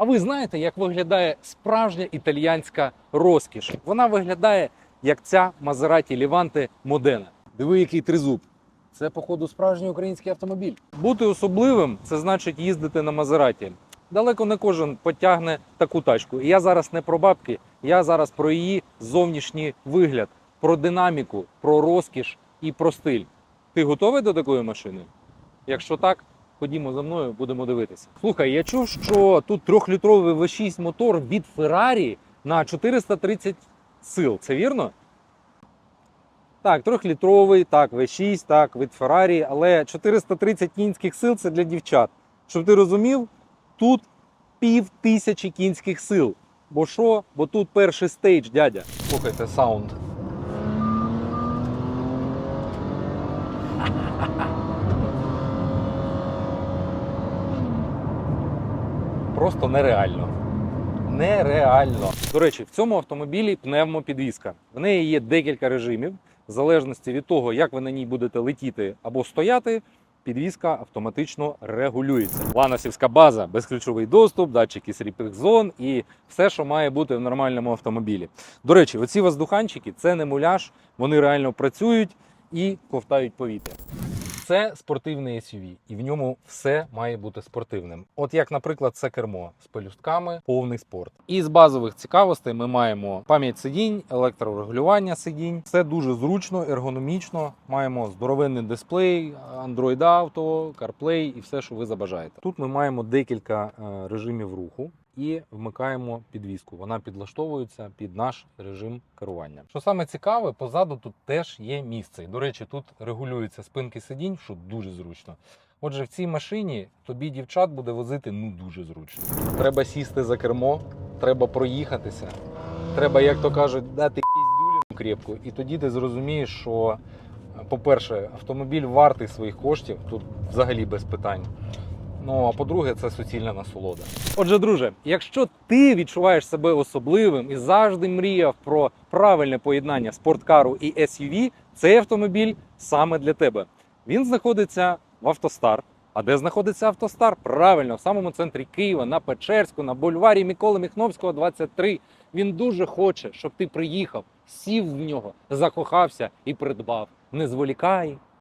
А ви знаєте, як виглядає справжня італіянська розкіш? Вона виглядає як ця Maserati Levante Modena. Диви, який тризуб. Це, походу, справжній український автомобіль. Бути особливим це значить їздити на Мазераті. Далеко не кожен потягне таку тачку. І я зараз не про бабки, я зараз про її зовнішній вигляд, про динаміку, про розкіш і про стиль. Ти готовий до такої машини? Якщо так, ходімо за мною, будемо дивитися. Слухай, я чув, що тут трьохлітровий V6 мотор від Ferrari на 430 сил. Це вірно? Так, трьохлітровий, так, V6, так, від Ferrari, але 430 кінських сил це для дівчат. Щоб ти розумів, тут пів тисячі кінських сил. Бо що? Бо тут перший стейдж, дядя. Слухайте саунд. Просто нереально. Нереально. До речі, в цьому автомобілі пневмопідвізка. В неї є декілька режимів. В залежності від того, як ви на ній будете летіти або стояти, підвізка автоматично регулюється. Ланосівська база, безключовий доступ, датчики сліпих зон і все, що має бути в нормальному автомобілі. До речі, оці воздуханчики це не муляж, вони реально працюють і ковтають повітря. Це спортивний SUV, і в ньому все має бути спортивним. От як, наприклад, це кермо з пелюстками, повний спорт. І з базових цікавостей ми маємо пам'ять сидінь, електрорегулювання сидінь. Все дуже зручно, ергономічно. Маємо здоровенний дисплей, Android Auto, CarPlay і все, що ви забажаєте. Тут ми маємо декілька е, режимів руху. І вмикаємо підвіску. Вона підлаштовується під наш режим керування. Що саме цікаве, позаду тут теж є місце. До речі, тут регулюються спинки сидінь, що дуже зручно. Отже, в цій машині тобі дівчат буде возити ну дуже зручно. Треба сісти за кермо, треба проїхатися. Треба, як то кажуть, дати піздюліну крепку. І тоді ти зрозумієш, що, по-перше, автомобіль вартий своїх коштів, тут взагалі без питань. Ну а по-друге, це суцільна насолода. Отже, друже, якщо ти відчуваєш себе особливим і завжди мріяв про правильне поєднання спорткару і SUV, цей автомобіль саме для тебе. Він знаходиться в Автостар. А де знаходиться Автостар? Правильно, в самому центрі Києва, на Печерську, на бульварі Миколи Міхновського, 23. Він дуже хоче, щоб ти приїхав, сів в нього, закохався і придбав. Не зволікай,